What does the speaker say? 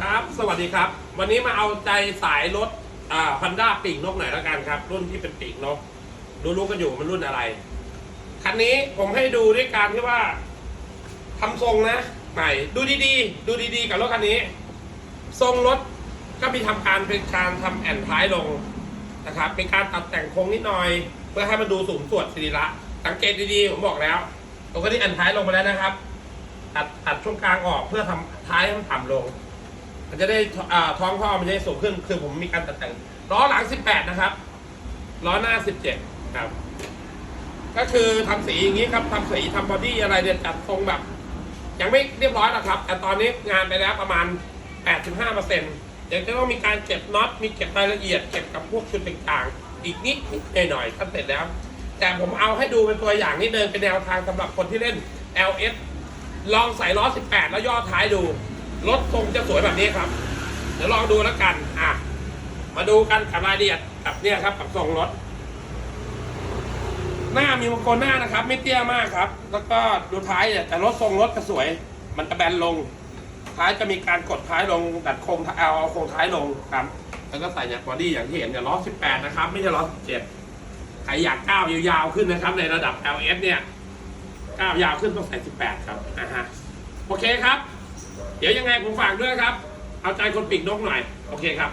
ครับ สวัสดีครับ วันนี้มาเอาใจสายรถอ่าพันด้าปีกนกหน่อยแล้วกันครับ รุ่นที่เป็นปีกนกรู้กันอยู่มันรุ่นอะไร คันนี้ผมให้ดูด้วยการที่ว่าทำทรงนะ ใหม่ ดูดีๆ ดูดีๆ กับรถคันนี้ ทรงรถก็มีทำการเป็นการทำแอนท้ายลงนะครับ เป็นการตัดแต่งโครงนิดหน่อย เพื่อให้มันดูสูงสวดสิริระสังเกตดีๆ ผมบอกแล้วตรงนี้แอนท้ายลงไปแล้วนะครับ ตัดตัดช่วงกลางออกเพื่อทำท้ายให้มันต่ำลง มันจะได้อ่าท้องพ่อมันจะได้สูงขึ้นคือผมมีการตัดแต่งล้อหลัง 18 นะครับล้อหน้า 17 ครับ ก็คือทำสีอย่างนี้ครับทำสีทำบอดี้อะไรเนี่ยจัดทรงแบบ ยังไม่เรียบร้อยหรอกครับ แต่ตอนนี้งานไปแล้วประมาณ 85เปอร์เซ็นต์ยังจะต้องมีการเก็บน็อตมีเก็บรายละเอียดเก็บกับพวกชุดต่างๆ อีกนิดนหน่อยๆถ้าเสร็จแล้ว แต่ผมเอาให้ดูเป็นตัวอย่างนิดเดินเป็นแนวทางสำหรับคนที่เล่น LS ลองใส่ล้อ 18 แล้วย่อท้ายดู รถทรงจะสวยแบบนี้ครับ เดี๋ยวลองดูแล้วกัน อะ มาดูกันกับรายละเอียดกับเนี่ยครับกับทรงรถ หน้ามีวงโกนหน้านะครับ ไม่เตี้ยมากครับ แล้วก็ดูท้ายเนี่ยแต่รถทรงรถก็สวย มันจะแบนลง ท้ายจะมีการกดท้ายลงดัดโครงเอาเอาโครงท้ายลงครับ แล้วก็ใส่เนี่ยบอดี้อย่างที่เห็นเนี่ยล้อ 18 นะครับ ไม่ใช่ล้อ 17 ใครอยากก้าวยาวๆขึ้นนะครับ ในระดับ LS เนี่ยก้าวยาวขึ้นต้องใส่ 18 ครับอ่าฮะโอเคครับ เดี๋ยวยังไงผมฝากด้วยครับ เอาใจคนปีกนกหน่อย โอเคครับ